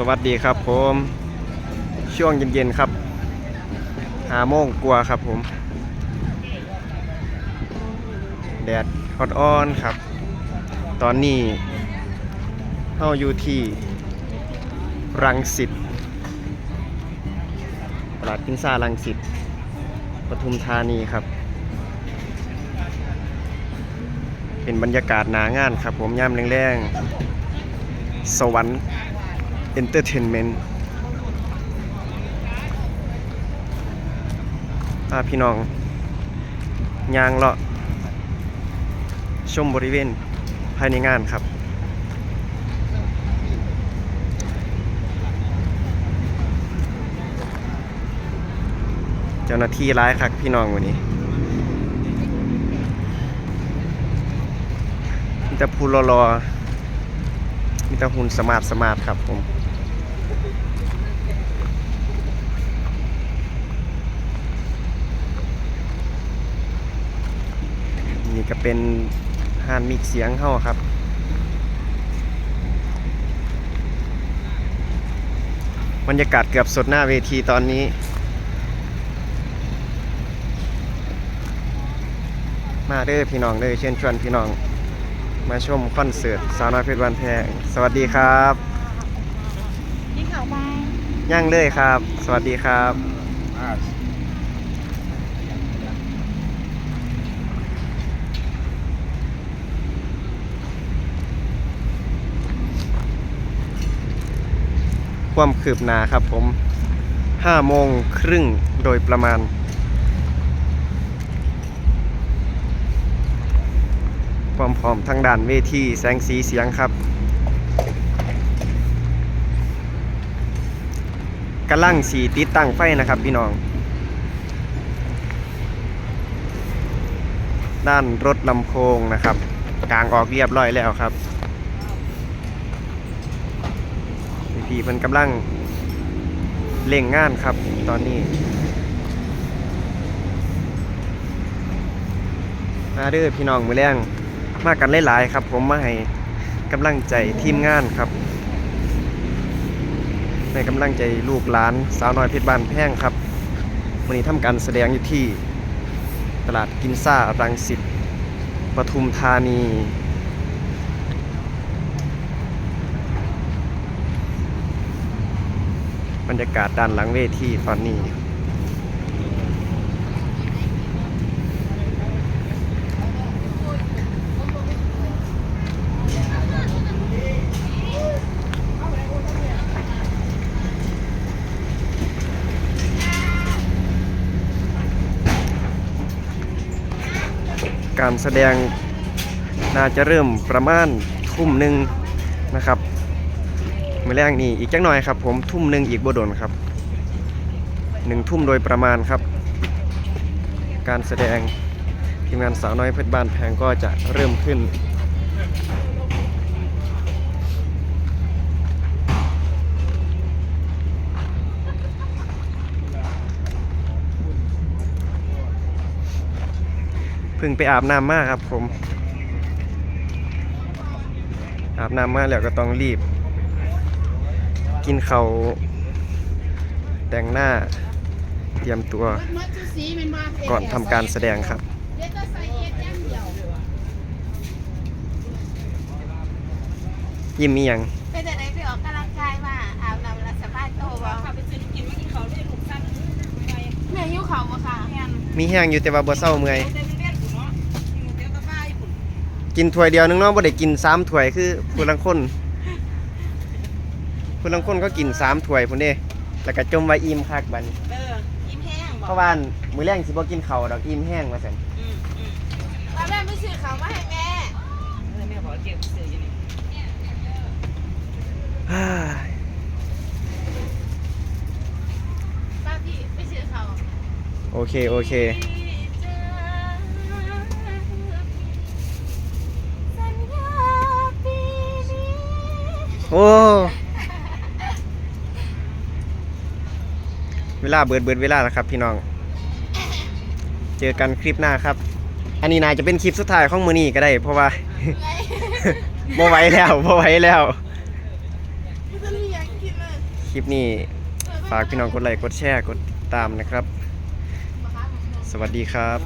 สวัสดีครับผม ช่วงเย็นๆครับหาโมงกลัวครับผม แดดฮอดอ้อนครับ ตอนนี้เฮาอยู่ที่ รังสิตตลาดกินซ่ารังสิตปทุมธานีครับ เป็นบรรยากาศหนางานครับผมย่ำแรงๆ สวรรค์ เอนเตอร์เทนเมนต์พาพี่น้องยางเลาะชมบริเวณภายในงานครับ เจ้าหน้าที่ร้ายครับพี่น้องวันนี้มีแต่พูรอรอมีแต่หุ่นสมาร์ทสมาร์ทครับผม ก็เป็นฮานมิกเสียงเข้าครับบรรยากาศเกือบสดหน้าเวทีตอนนี้ มาเด้อพี่น้องเด้อเชิญชวนพี่น้อง มาชมคอนเสิร์ตสาวน้อยเพชรวันแพง สวัสดีครับนี่เขาบ้างย่างเลยครับ สวัสดีครับ ความคืบหน้าครับผม5โมงครึ่งโดยประมาณ ความพร้อมทางด้านเวทีแสงสีเสียงครับกำลังสีติดตั้งไฟนะครับพี่น้อง ด้านรถลำโพงนะครับ กลางออกเรียบร้อยแล้วครับ พี่เพิ่นกำลังเล่งงานครับตอนนี้มาเด้อพี่น้องมือแรงมากันหลายๆครับ ผมมาให้กำลังใจทีมงานครับให้กำลังใจลูกหลานสาวน้อยเพชรบ้านแพงครับวันนี้ทำการแสดงอยู่ที่ตลาดกินซ่ารังสิตปทุมธานี รรยากาศด้านหลังเวทีตอนนี้การแสดงน่าจะเริ่มประมาณทุ่มหนึ่งนะครับ มื่อแรกนี่อีกจักหน่อยครับผมทุ่มหนึ่งอีกบ่โดนครับหนึ่งทุ่มโดยประมาณครับ การแสดงทีมงานสาวน้อยเพชรบ้านแพงก็จะเริ่มขึ้น เพิ่งไปอาบน้ำมากครับผม อาบน้ำมาแล้วก็ต้องรีบ กินเขาวแต่งหน้าเตรียมตัวก่อนทำการแสดงครับเดี๋ยวก็ใส่เอ็ดอย่างเดียวยิ้มมีหยังเป็นแต่ไหนไปออกกำลังกายมาอาบน้ำแล้วสบายตัวบ่พาไปซื้อกินเมื่อกี้เขาได้ลูกสั้นไปแม่หิวเขาบ่ค่ะแทนมีแห้งอยู่แต่ว่าบ่เศร้าเมื่อยเต้นเล่นอยู่เนาะอยู่เตี้ยวตะบ้าญี่ปุ่นกินถ้วยเดียวนึงเนาะบ่ได้กินสามถ้วยคือผู้ลังคน ผู้ลังคนก็กินสามถ้วยพุ่นเด้แล้วก็จมไว้อิ่มคักบัดนี้เออยิ้มแห้งบเพอกราะว่ามื้อแรงสิบ่กินข้าวดอกอิ่มแห้งว่าซั่นอืมอืมว่าแม่ไม่ซื้อเขามาให้แม่เออแม่บอกเก็บซื้ออยู่นี่ฮ่าป้าพี่ไม่ซื้อเขาโอเคโอเค สัญญาปีนี้ โอ้ วลาเบิดเบิดเวลาแล้วครับพี่น้อง เจอกันคลิปหน้าครับ อันนี้นายจะเป็นคลิปสุดท้ายของมือนี้ก็ได้ เพราะว่าโมไหวแล้วบ่ไหวแล้วไม่ต้องเลี้ยงกินเลยคลิปนี้ฝากพี่น้องกดไลค์กดแชร์กดติดตามนะครับ สวัสดีครับ